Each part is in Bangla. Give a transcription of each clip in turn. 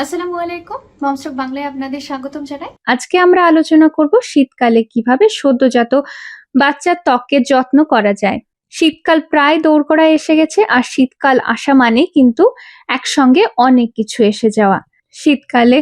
আসসালামু আলাইকুম। মমসক বাংলায় আপনাদের স্বাগতম জানাই। আজকে আমরা আলোচনা করব শীতকালে কীভাবে সদ্যজাত বাচ্চার ত্বকের যত্ন করা যায়। শীতকাল প্রায় দৌড় করা এসে গেছে, আর শীতকাল আসা মানে কিন্তু একসঙ্গে অনেক কিছু এসে যাওয়া। শীতকালে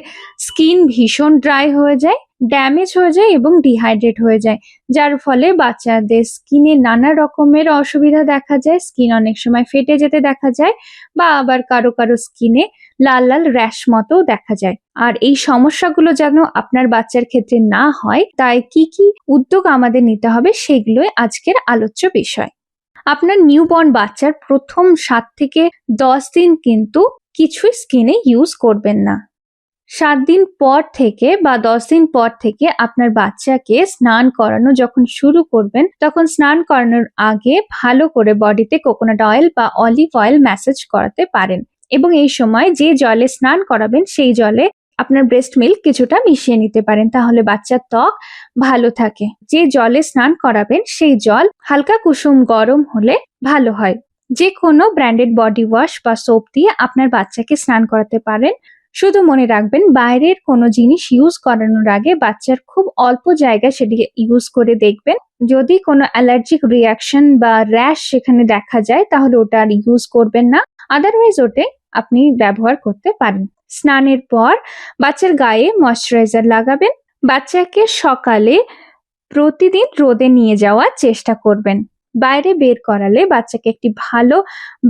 স্কিন ভীষণ ড্রাই হয়ে যায়, ড্যামেজ হয়ে যায় এবং ডিহাইড্রেট হয়ে যায়, যার ফলে বাচ্চাদের স্কিনে নানা রকমের অসুবিধা দেখা যায়, স্কিন অনেক সময় ফেটে যেতে দেখা যায়, বা আবার কারও কারও স্কিনে লাল লাল র্যাশ মতো দেখা যায়। আর এই সমস্যাগুলো যেন আপনার বাচ্চার ক্ষেত্রে না হয়, তাই কি কি উদ্যোগ আমাদের নিতে হবে সেগুলোই আজকের আলোচ্য বিষয়। আপনার নিউবর্ন বাচ্চার প্রথম সাত থেকে দশ দিন কিন্তু কিছুই স্কিনে ইউজ করবেন না। সাত দিন পর থেকে বা দশ দিন পর থেকে আপনার বাচ্চাকে স্নান করানো যখন শুরু করবেন, তখন স্নান করানোর আগে ভালো করে বডিতে কোকোনাট অয়েল বা অলিভ অয়েল ম্যাসেজ করাতে পারেন। এবং এই সময় যে জলে স্নান করাবেন, সেই জলে আপনার ব্রেস্ট মিল্ক কিছুটা মিশিয়ে নিতে পারেন। তাহলে বাচ্চার ত্বক ভালো থাকে। যে জলে স্নান করাবেন, সেই জল হালকা কুসুম গরম হলে ভালো হয়। যে কোনো ব্র্যান্ডেড বডি ওয়াশ বা সোপ দিয়ে আপনার বাচ্চাকে স্নান করাতে পারেন। শুধু মনে রাখবেন, বাইরের কোনো জিনিস ইউজ করানোর আগে বাচ্চার খুব অল্প জায়গায় সেটিকে ইউজ করে দেখবেন। যদি কোনো অ্যালার্জিক রিয়াকশন বা র্যাশ সেখানে দেখা যায়, তাহলে ওটা আর ইউজ করবেন না। আদারওয়াইজ ওটে আপনি ব্যবহার করতে পারেন। স্নানের পর বাচ্চার গায়ে ময়শ্চারাইজার লাগাবেন। বাচ্চাকে সকালে প্রতিদিন রোদে নিয়ে যাওয়ার চেষ্টা করবেন। বাইরে বের করালে বাচ্চাকে একটি ভালো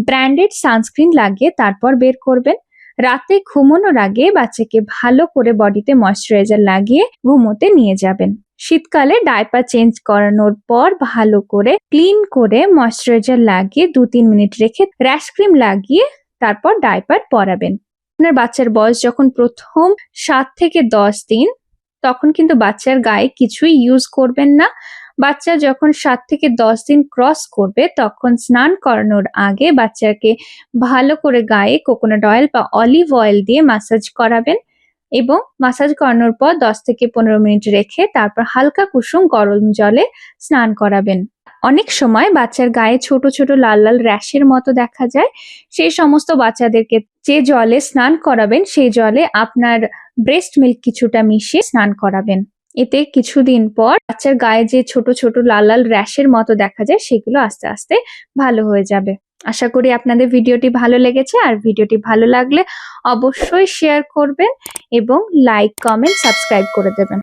ব্র্যান্ডেড সানস্ক্রিন লাগিয়ে তারপর বের করবেন। রাতে ঘুমানোর আগে বাচ্চাকে ভালো করে বডিতে ময়শ্চারাইজার লাগিয়ে ঘুমোতে নিয়ে যাবেন। শীতকালে ডায়পার চেঞ্জ করানোর পর ভালো করে ক্লিন করে ময়শ্চারাইজার লাগিয়ে দু তিন মিনিট রেখে র্যাশ ক্রিম লাগিয়ে তারপর ডাইপার পরাবেন। আপনার বাচ্চার বয়স যখন প্রথম সাত থেকে দশ দিন, তখন কিন্তু বাচ্চার গায়ে কিছুই ইউজ করবেন না। বাচ্চা যখন সাত থেকে দশ দিন ক্রস করবে, তখন স্নান করানোর আগে বাচ্চাকে ভালো করে গায়ে কোকোনাট অয়েল বা অলিভ অয়েল দিয়ে মাসাজ করাবেন এবং মাসাজ করানোর পর দশ থেকে পনেরো মিনিট রেখে তারপর হালকা কুসুম গরম জলে স্নান করাবেন। অনেক সময় বাচ্চার গায়ে ছোট ছোট লাল লাল র্যাশের মতো দেখা যায়। সেই সমস্ত বাচ্চাদেরকে যে জলে স্নান করাবেন, সেই জলে আপনার ব্রেস্ট মিল্ক কিছুটা মিশিয়ে স্নান করাবেন। এতে কিছুদিন পর বাচ্চার গায়ে যে ছোট ছোট লাল লাল র্যাশের মতো দেখা যায়, সেগুলো আস্তে আস্তে ভালো হয়ে যাবে। আশা করি আপনাদের ভিডিওটি ভালো লেগেছে। আর ভিডিওটি ভালো লাগলে অবশ্যই শেয়ার করবেন এবং লাইক কমেন্ট সাবস্ক্রাইব করে দেবেন।